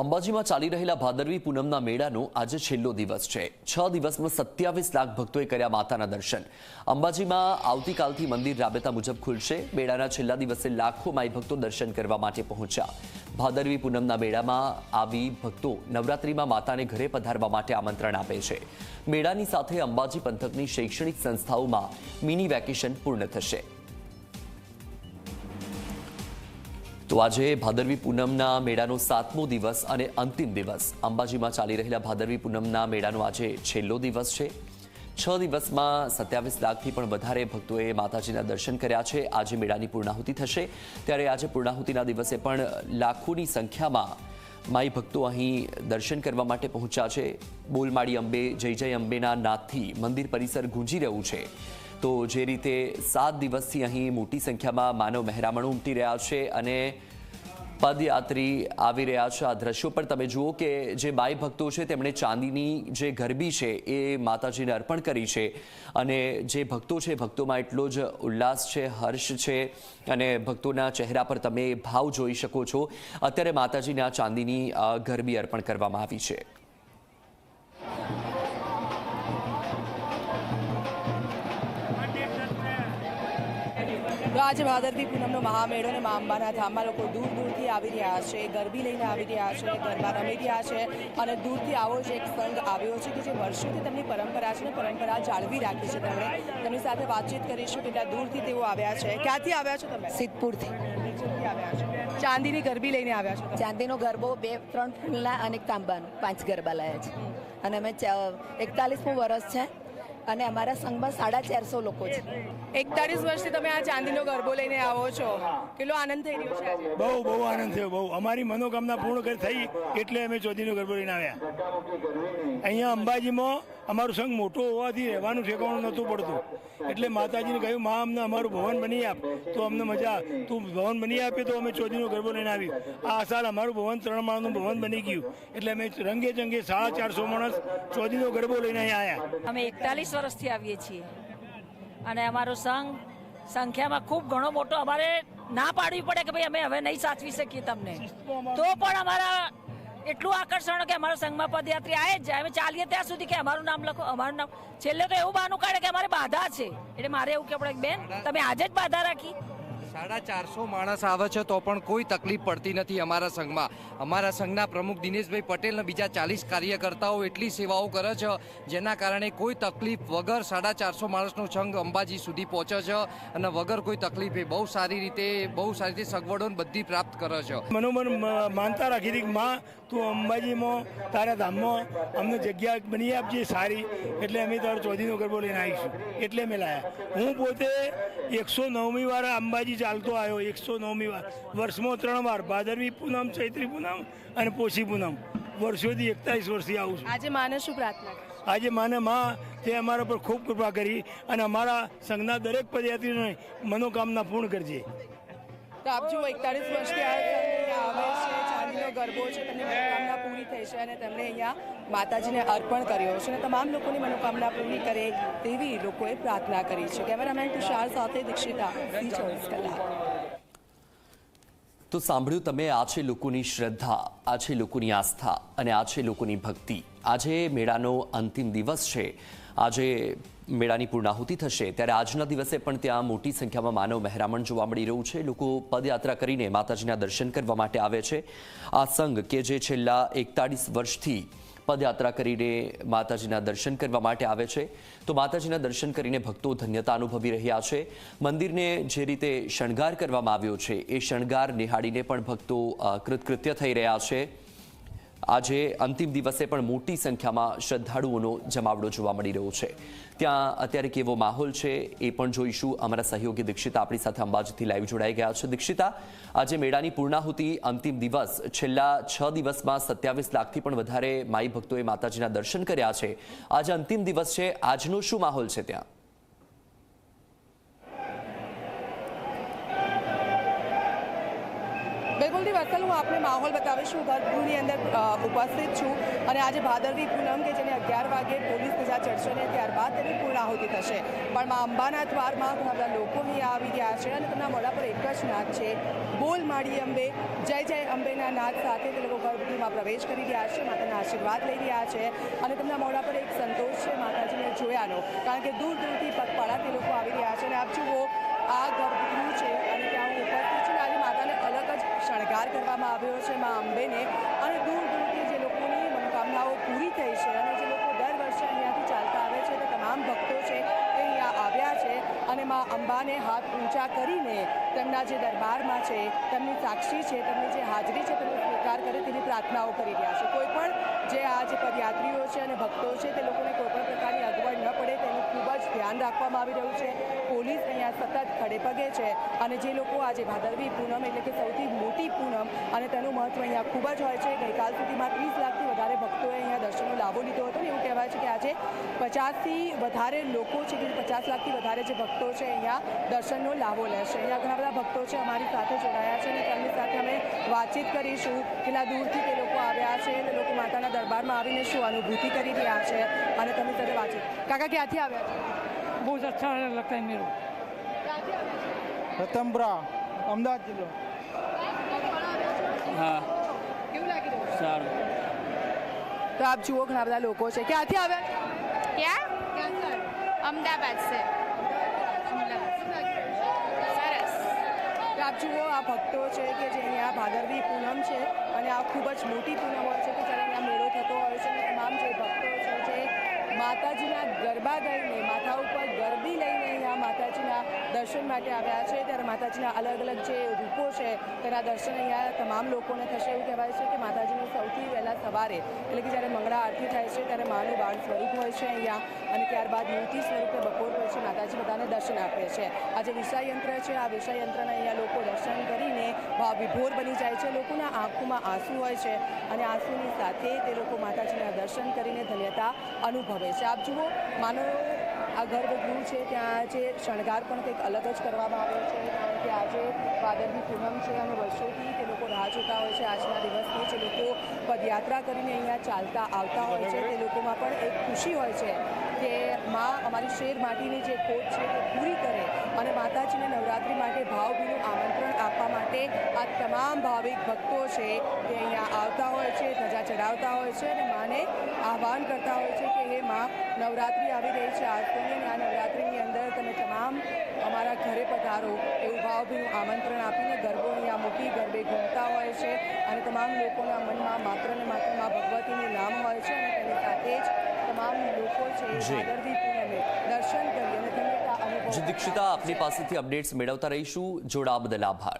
અંબાજીમાં ચાલી રહેલા ભાદરવી પૂનમના મેળાનો આજે છેલ્લો દિવસ છે. છ દિવસમાં સત્યાવીસ લાખ ભક્તોએ કર્યા માતાના દર્શન. અંબાજીમાં આવતીકાલથી મંદિર રાબેતા મુજબ ખુલશે. મેળાના છેલ્લા દિવસે લાખો માઈ ભક્તો દર્શન કરવા માટે પહોંચ્યા. ભાદરવી પૂનમના મેળામાં આવી ભક્તો નવરાત્રિમાં માતાને ઘરે પધારવા માટે આમંત્રણ આપે છે. મેળાની સાથે અંબાજી પંથકની શૈક્ષણિક સંસ્થાઓમાં મિની વેકેશન પૂર્ણ થશે. તો આજે ભાદરવી પૂનમના મેળાનો સાતમો દિવસ અને અંતિમ દિવસ. અંબાજીમાં ચાલી રહેલા ભાદરવી પૂનમના મેળાનો આજે છેલ્લો દિવસ છે. છ દિવસમાં સત્યાવીસ લાખથી પણ વધારે ભક્તોએ માતાજીના દર્શન કર્યા છે. આજે મેળાની પૂર્ણાહુતિ થશે. ત્યારે આજે પૂર્ણાહુતિના દિવસે પણ લાખોની સંખ્યામાં માઈ ભક્તો અહીં દર્શન કરવા માટે પહોંચ્યા છે. બોલમાળી અંબે, જય જય અંબેના નાદથી મંદિર પરિસર ગુંજી રહ્યું છે. તો જે રીતે સાત દિવસથી અહીં મોટી સંખ્યામાં માનવ મહેરામણો ઉમટી રહ્યા છે અને પદયાત્રી આવી રહ્યા છે. આ દ્રશ્યો પર તમે જુઓ કે જે બાઈ ભક્તો છે, તેમણે ચાંદીની જે ગરબી છે, એ માતાજીને અર્પણ કરી છે. અને જે ભક્તો છે ભક્તોમાં એટલો જ ઉલ્લાસ છે, હર્ષ છે અને ભક્તોના ચહેરા પર તમે ભાવ જોઈ શકો છો. અત્યારે માતાજીને આ ચાંદીની ગરબી અર્પણ કરવામાં આવી છે. આજે ભાદરવી પૂનમનો મહામેળો અને મા અંબાના ધામમાં લોકો દૂર દૂરથી આવી રહ્યા છે ગરબી લઈને આવી રહ્યા છે ગરબા રમી રહ્યા છે અને દૂરથી આવો જ એક સંઘ આવ્યો છે કે જે વર્ષોથી તેમની પરંપરા છે ને પરંપરા જાળવી રાખી છે તેમણે. તેમની સાથે વાતચીત કરીશું કેટલા દૂરથી તેઓ આવ્યા છે. ક્યાંથી આવ્યા છો તમે? સિદ્ધપુરથી. નીચેથી આવ્યા છો. ચાંદીની ગરબી લઈને આવ્યા છો ચાંદીનો ગરબો બે ત્રણ ફૂલના અને તાંબાનો પાંચ ગરબા લાયા છે. અને અમે એકતાલીસમું વર્ષ છે. અને અમારા સંઘમાં સાડા ચારસો લોકો છે. એકતાલીસ વર્ષથી તમે આ ચાંદીનો ગરબો લઈને આવો છો. કેટલો આનંદ થઈ રહ્યો છે બહુ બહુ આનંદ થયો બહુ. અમારી મનોકામના પૂર્ણ થઈ એટલે અમે ચોધીનો ગરબો લઈને આવ્યા. અહીંયા અંબાજીમાં અમારું સંઘ મોટો હોવાથી રહેવાનું ઠેકાણું નહોતું પડતું. એટલે માતાજીને કહ્યું મા અમને અમારું ભવન બની આપ. તો અમને મજા તું ભવન બની આપે તો અમે ચોધીનો ગરબો લઈને આવી આ સાલ અમારું ભવન ત્રણ માળનું ભવન બની ગયું. એટલે અમે રંગે ચંગે સાડા ચારસો માણસ ચોધીનો ગરબો લઈને આવ્યા અમે એકતાલીસ વર્ષથી આવીએ છીએ. અને અમારો સંઘ સંખ્યામાં ખૂબ ઘણો મોટો. અમારે ના પાડવી પડે કે ભાઈ અમે હવે નહીં સાચવી શકીએ તમને. તો પણ અમારા એટલું આકર્ષણ કે અમારા સંઘમાં પદયાત્રી આવે જ જાય. અમે ચાલીએ ત્યાં સુધી કે અમારું નામ લખો અમારું નામ. છેલ્લે તો એવું બહાનું કાઢે કે અમારે બાધા છે. એટલે મારે એવું કે પડે બેન તમે આજે જ બાધા રાખી. સાડા ચારસો માણસ આવે છે, તો પણ કોઈ તકલીફ પડતી નથી અમારા સંઘમાં. અમારા સંઘના પ્રમુખ દિનેશભાઈ પટેલ અને બીજા ચાલીસ કાર્યકર્તાઓ એટલી સેવાઓ કરે છે, જેના કારણે કોઈ તકલીફ વગર સાડા ચારસો માણસનો સંઘ અંબાજી સુધી પહોંચે છે અને વગર કોઈ તકલીફે બહુ સારી રીતે, બહુ સારી રીતે સગવડો બધી પ્રાપ્ત કરે છે. મનોમન માનતા રાખી હતી માં, તું અંબાજીમાં, તારા ધામમાં, અમને જગ્યા બની આપજે સારી. એટલે અમે તારો ચોધીનો ગરબો લઈને આવીશું. એટલે અમે લાયા. હું પોતે એકસો નવમી વાર અંબાજી ચાલતો આવ્યો એકસો નવમી વાર. વર્ષમાં ત્રણ વાર ભાદરવી પૂનમ ચૈત્રી પૂનમ અને પોષી પૂનમ. વર્ષોથી એકતાલીસ વર્ષથી આવું છું. આજે માને શું પ્રાર્થના આજે માને માં તે અમારા પર ખૂબ કૃપા કરી અને અમારા સંઘના દરેક પદયાત્રીઓને મનોકામના પૂર્ણ કરજે. તો આપ જુઓ એકતાલીસ વર્ષથી આવે ગરબો છે, તેમની મનોકામના પૂરી થઈ છે અને તેમણે અહીંયા માતાજીને અર્પણ કર્યો છે અને તમામ લોકોની મનોકામના પૂરી કરે તેવી લોકોએ પ્રાર્થના કરી છે. કેમેરામેન તુષાર સાથે દીક્ષિતા ચોવીસ કલાક. તો સાંભળ્યું તમે, આ છે લોકોની શ્રદ્ધા, આ છે લોકોની આસ્થા અને આ છે લોકોની ભક્તિ. આજે મેળાનો અંતિમ દિવસ છે. આજે મેળાની પૂર્ણાહુતિ થશે. ત્યારે આજના દિવસે પણ ત્યાં મોટી સંખ્યામાં માનવ મહેરામણ જોવા મળી રહ્યું છે. લોકો પદયાત્રા કરીને માતાજીના દર્શન કરવા માટે આવે છે. આ સંઘ કે જે છેલ્લા એકતાળીસ વર્ષથી પદયાત્રા કરીને માતાજીના દર્શન કરવા માટે આવે છે. તો માતાજીના દર્શન કરીને ભક્તો ધન્યતા અનુભવી રહ્યા છે. મંદિરને જે રીતે શણગાર કરવામાં આવ્યો છે, એ શણગાર નિહાળીને પણ ભક્તો કૃતકૃત્ય થઈ રહ્યા છે. આજે અંતિમ દિવસે પણ મોટી સંખ્યામાં શ્રદ્ધાળુઓનો જમાવડો જોવા મળી રહ્યો છે. ત્યાં અત્યારે કેવો માહોલ છે એ પણ જોઈશું. અમારા સહયોગી દીક્ષિતા આપણી સાથે અંબાજીથી લાઈવ જોડાઈ ગયા છે. દીક્ષિતા, આજે મેળાની પૂર્ણાહુતિ અંતિમ દિવસ. છેલ્લા છ દિવસમાં સત્યાવીસ લાખથી પણ વધારે માઈ ભક્તોએ માતાજીના દર્શન કર્યા છે. આજે અંતિમ દિવસ છે. આજનો શું માહોલ છે ત્યાં? બિલકુલથી હું આપને માહોલ બતાવીશું. ગર્ભગૃહની અંદર ઉપસ્થિત છું અને આજે ભાદરવી પૂનમ કે જેને અગિયાર વાગે પોલીસ ધજા ચડશે અને ત્યારબાદ તેની પૂર્ણાહુતિ થશે. પણ મા અંબાના દ્વારમાં ઘણા બધા લોકો અહીં આવી ગયા છે અને તેમના મોઢા પર એક જ નાદ છે. બોલ માડી અંબે, જય જય અંબેના નાદ સાથે તે લોકો ગર્ભગૃહમાં પ્રવેશ કરી રહ્યા છે, માતાના આશીર્વાદ લઈ રહ્યા છે અને તેમના મોઢા પર એક સંતોષ છે માતાજીને જોયાનો. કારણ કે દૂર દૂરથી પગપાળા તે લોકો આવી રહ્યા છે અને આપ જુઓ, આ ગર્ભગૃહ છે અને ત્યાં હું ઉપસ્થિત છું અને આજે માતાને અલગ જ કરવામાં આવ્યો છે મા અંબેને. અને દૂર દૂરથી જે લોકોની મનોકામનાઓ પૂરી થઈ છે અને જે લોકો દર વર્ષે અહીંયાથી ચાલતા આવે છે તે તમામ ભક્તો છે તે અહીંયા આવ્યા છે અને મા અંબાને હાથ ઊંચા કરીને તેમના જે દરબારમાં છે, તેમની સાક્ષી છે, તેમની જે હાજરી છે, તેનો સ્વીકાર કરે તેની પ્રાર્થનાઓ કરી રહ્યા છે કોઈ પણ જે આ જે પદયાત્રીઓ છે અને ભક્તો છે, તે લોકોને કોઈ પણ પ્રકારની અગવડ ન પડે, તેનું ખૂબ જ ધ્યાન રાખવામાં આવી રહ્યું છે. પોલીસ અહીંયા સતત ખડે પગે છે અને જે લોકો આજે ભાદરવી પૂનમ એટલે કે સૌથી મોટી પૂનમ અને તેનું મહત્વ અહીંયા ખૂબ જ હોય છે. ગઈકાલ સુધીમાં ત્રીસ લાખથી વધારે ભક્તોએ અહીંયા દર્શનનો લાભો લીધો હતો એવું કહેવાય છે કે આજે પચાસથી વધારે લોકો છે કે પચાસ લાખથી વધારે જે ભક્તો છે અહીંયા દર્શનનો લાભો લેશે. અહીંયા ઘણા બધા ભક્તો છે અમારી સાથે જોડાયા છે અને તેમની સાથે અમે વાતચીત કરીશું. કેટલા દૂરથી તે લોકો આવ્યા છે અને લોકો માતાના દરબારમાં આવીને શું અનુભૂતિ કરી રહ્યા છે અને તમે સાથે વાંચો કાકા ક્યાંથી આવ્યા બહુ જ અચ્છા લગતા મેળો રતમપુરા અમદાવાદ જિલ્લો. હા. કેવું સારું. તો આપ જુઓ ઘણા બધા લોકો છે. ક્યાંથી આવ્યા ક્યાં? અમદાવાદ છે. આપ જુઓ, આ ભક્તો છે કે જે અહીંયા ભાદરવી પૂનમ છે અને આ ખૂબ જ મોટી પૂનમ હોય છે કે જ્યારે અહીંયા મેળો થતો હોય છે તમામ જે ભક્તો છે જે માતાજીના ગરબા ગાઈને, માથા ઉપર ગરબી લઈને અહીંયા માતાજીના દર્શન માટે આવ્યા છે. ત્યારે માતાજીના અલગ અલગ જે રૂપો છે, તેના દર્શન અહીંયા તમામ લોકોને થશે એવું કહેવાય છે કે વહેલા સવારે, એટલે કે જ્યારે મંગળા આરતી થાય છે, ત્યારે માનું બાળ સ્વરૂપ હોય છે અહીંયા, અને ત્યારબાદ યુવતી સ્વરૂપે બપોર પછી માતાજી બધાને દર્શન આપે છે. આ જે વિષયયંત્ર છે, આ વિષયયંત્રના અહીંયા લોકો દર્શન કરીને વિભોર બની જાય છે, લોકોના આંખોમાં આંસુ હોય છે, અને આંસુની સાથે તે લોકો માતાજીના દર્શન કરીને ધન્યતા અનુભવે છે. આપ જુઓ, માનો આ ગર્ભગૃહ છે, ત્યાં જે શણગાર પણ કંઈક અલગ જ કરવામાં આવ્યો છે, કારણ કે આજે ભાદરવી પૂનમ છે, અને વર્ષોથી તે લોકો રાહ જોતા હોય છે. આજના દિવસની જે લોકો પદયાત્રા કરીને અહીંયા ચાલતા આવતા હોય છે. તે લોકોમાં પણ એક ખુશી હોય છે કે માં અમારી શેર માટીની જે ખોટ છે તે પૂરી કરે અને માતાજીને નવરાત્રિ માટે ભાવભીનું આમંત્રણ આપવા માટે આ તમામ ભાવિક ભક્તો છે તે અહીંયા આવતા હોય છે, ધજા ચડાવતા હોય છે અને માને આહવાન કરતા હોય છે કે હે માં, નવરાત્રિ આવી રહી છે. આજની અને આ નવરાત્રિની અંદર તમે તમામ અમારા ઘરે પધારો એવું ભાવભીનું આમંત્રણ આપીને ગરબો અહીંયા મૂકી ગરબે ઘૂમતા હોય છે અને તમામ લોકોના મનમાં માત્ર ને માત્ર મા ભગવતીનું નામ હોય છે અને તેની સાથે જ તમામ લોકો છે. ભાદરવી પૂનમે દર્શન કરી અને ધન્યતા અનુભવ દીક્ષિતા આપની પાસેથી અપડેટ્સ મેળવતા રહીશું. જોડા બદલ આભાર.